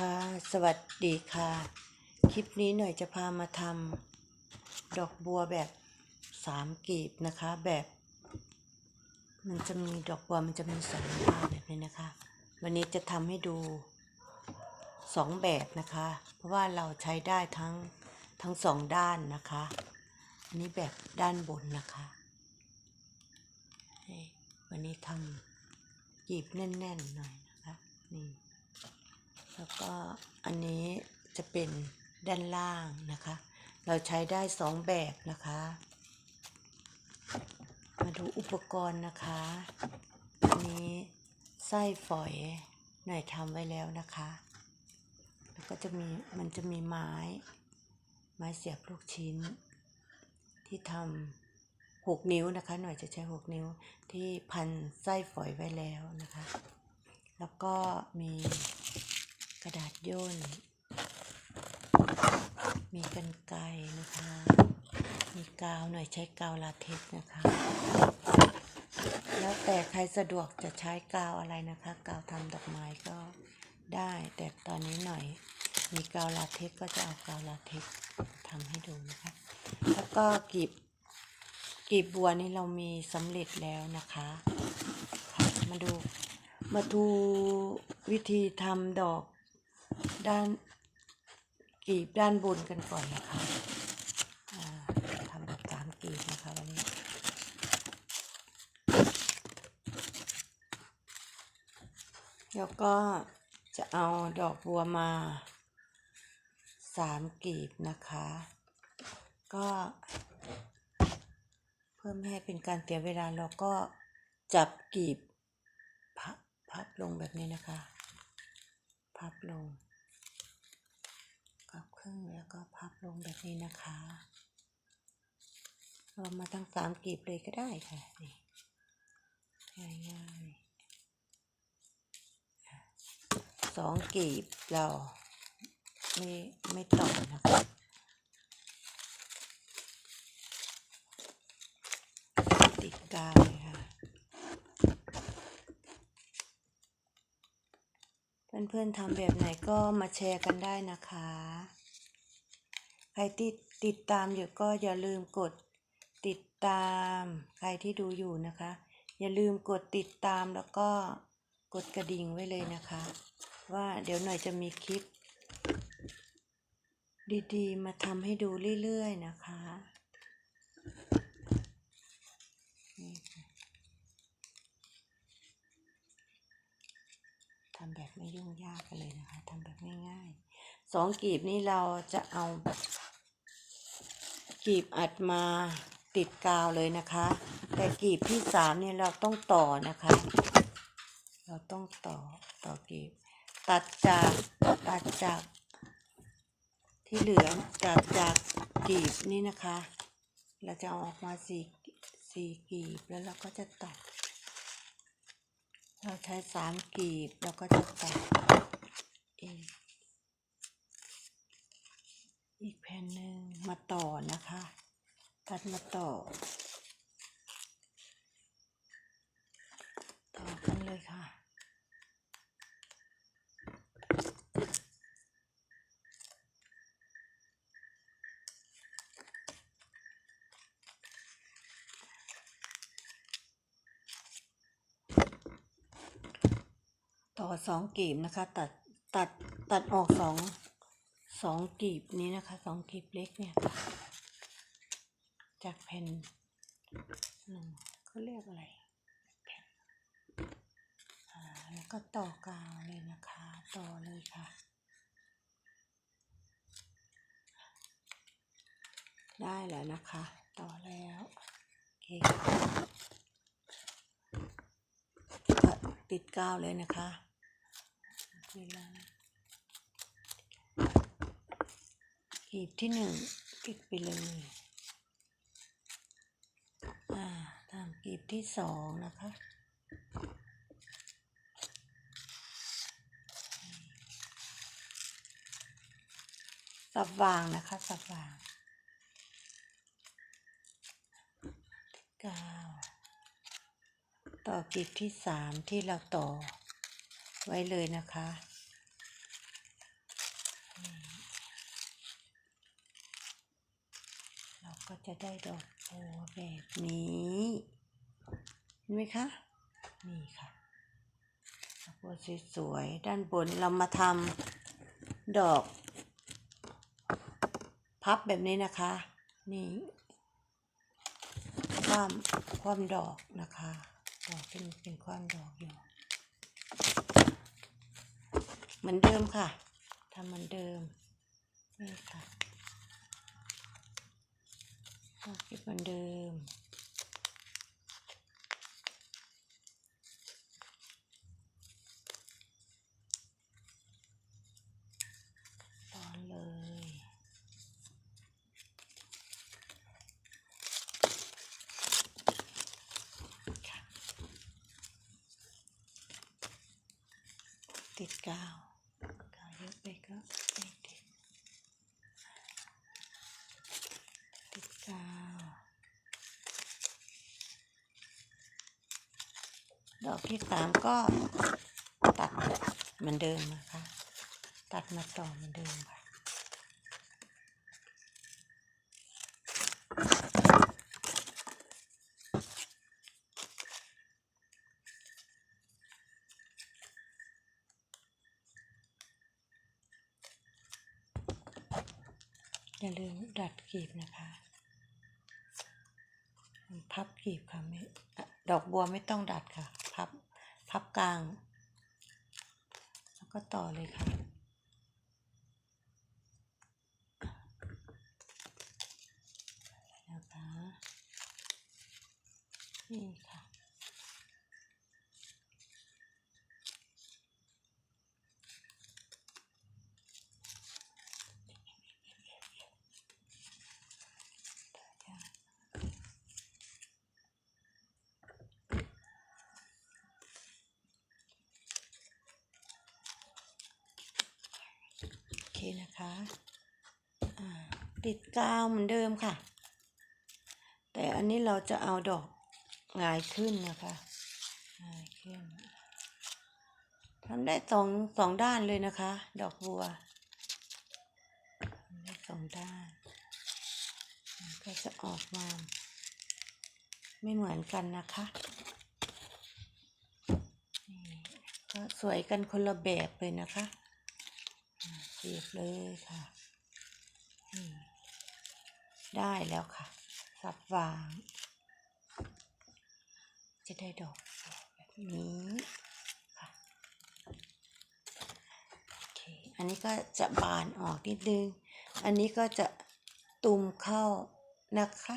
ค่ะ สวัสดีค่ะ คลิปนี้หน่อยจะพามาทำดอกบัวแบบสามกีบนะคะ แบบ มันจะมีดอกบัวมันจะมีสองด้านแบบนี้นะคะ วันนี้จะทำให้ดูสองแบบนะคะ เพราะว่าเราใช้ได้ทั้งทั้งสองด้านนะคะอันนี้แบบด้านบนนะคะ วันนี้ทำกีบแน่นๆหน่อยนะคะนี่ แล้วก็อันนี้จะเป็นด้านล่างนะคะ เราใช้ได้สองแบบนะคะ มาดูอุปกรณ์นะคะ อันนี้ไส้ฝอยหน่อยทำไว้แล้วนะคะ แล้วก็จะมีมันจะมีไม้ ไม้เสียบลูกชิ้น ที่ทำหกนิ้วนะคะ หน่อยจะใช้หกนิ้วที่พันไส้ฝอยไว้แล้วนะคะ แล้วก็มี กระดาษย่น มีกันไกนะคะ มีกาวหน่อยใช้กาวลาเท็กนะคะ แล้วแต่ใครสะดวกจะใช้กาวอะไรนะคะ กาวทำดอกไม้ก็ได้ แต่ตอนนี้หน่อย มีกาวลาเท็กก็จะเอากาวลาเท็กทำให้ดูนะคะ แล้วก็กีบกีบบัวนี่เรามีสำเร็จแล้วนะคะค่ะมาดูมาดูวิธีทำดอก ด้านกีบด้านบนกันก่อนนะคะทำแบบสามกีบนะคะวันนี้แล้วก็จะเอาดอกบัวมาสามกีบนะคะ ก็เพื่อไม่ให้เป็นการเสียเวลาเราก็จับกีบพับพับลงแบบนี้นะคะ พับลง รึ่งแล้วก็พับลงแบบนี้นะคะเรามาทั้งสามกีบเลยก็ได้ค่ะนี่ง่ายๆสองกีบเราไม่ไม่ต่อนะคะติดกาวเลยค่ะ เพื่อนๆทำแบบไหนก็มาแชร์กันได้นะคะ ใครติดติดตามอยู่ก็อย่าลืมกดติดตาม ใครที่ดูอยู่นะคะ อย่าลืมกดติดตามแล้วก็กดกระดิ่งไว้เลยนะคะ ว่าเดี๋ยวหน่อยจะมีคลิป ดีๆ มาทำให้ดูเรื่อยๆนะคะนี่ค่ะทำแบบไม่ยุ่งยากกันเลยนะคะทำแบบง่ายๆสองกีบนี้เราจะเอา กีบอัดมาติดกาวเลยนะคะ แต่กีบที่สามเนี่ยเราต้องต่อนะคะ เราต้องต่อต่อกีบ ตัดจากตัดจาก ที่เหลือจากจากกีบนี้นะคะ เราจะเอาออกมาสี่สี่กีบแล้วเราก็จะตัด เราใช้สามกีบแล้วก็จะตัดอีกอีกแผ่นหนึ่งมา ต่อนะคะ ตัดมาต่อ ต่อกันเลยค่ะ ต่อสองกีบนะคะ ตัดตัดตัดออกสอง สองกีบนี้นะคะสองกีบเล็กเนี่ยจากแผ่นหนึ่งเขาเรียกอะไรแผ่นอ่าแล้วก็ต่อกาวเลยนะคะ ต่อเลยค่ะ ได้แล้วนะคะ ต่อแล้วโอเคติดกาวเลยนะคะเวลา กีบที่หนึ่งติดไปเลยอ่าตามกีบที่สองนะคะสับวางนะคะสับวางเก้าต่อกีบที่สามที่เราต่อไว้เลยนะคะ จะได้ดอกบัวแบบนี้ เห็นไหมคะ นี่ค่ะดอกบัวสวยๆ ด้านบนเรามาทำดอก พับแบบนี้นะคะ นี่ความความดอกนะคะ ดอกเป็นเป็นความดอกอยู่ เหมือนเดิมค่ะทำเหมือนเดิมนี่ค่ะ เก็บเหมือนเดิม ตอนเลย ติดกาวกาวเยอะไปก็ไม่ติดติดกาว ดอกที่สามก็ตัดเหมือนเดิมนะคะ ตัดมาต่อเหมือนเดิมค่ะอย่าลืมดัดกลีบนะคะพับกลีบค่ะไม่ดอกบัวไม่ต้องดัดค่ะ พับกลาง แล้วก็ต่อเลยค่ะนะคะนี่ นะคะอ่าติดกาวเหมือนเดิมค่ะ แต่อันนี้เราจะเอาดอกหงายขึ้นนะคะหงายขึ้นทำได้สองสองด้านเลยนะคะ ดอกบัวได้สองด้านก็จะออกมา ไม่เหมือนกันนะคะก็สวยกันคนละแบบเลยนะคะ สียบเลยค่ะ ได้แล้วค่ะ สับวาง จะได้ดอกแบบนี้ค่ะ โอเค อันนี้ก็จะบานออกนิดนึง อันนี้ก็จะตุ่มเข้านะคะ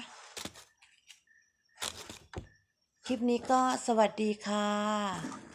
คลิปนี้ก็สวัสดีค่ะ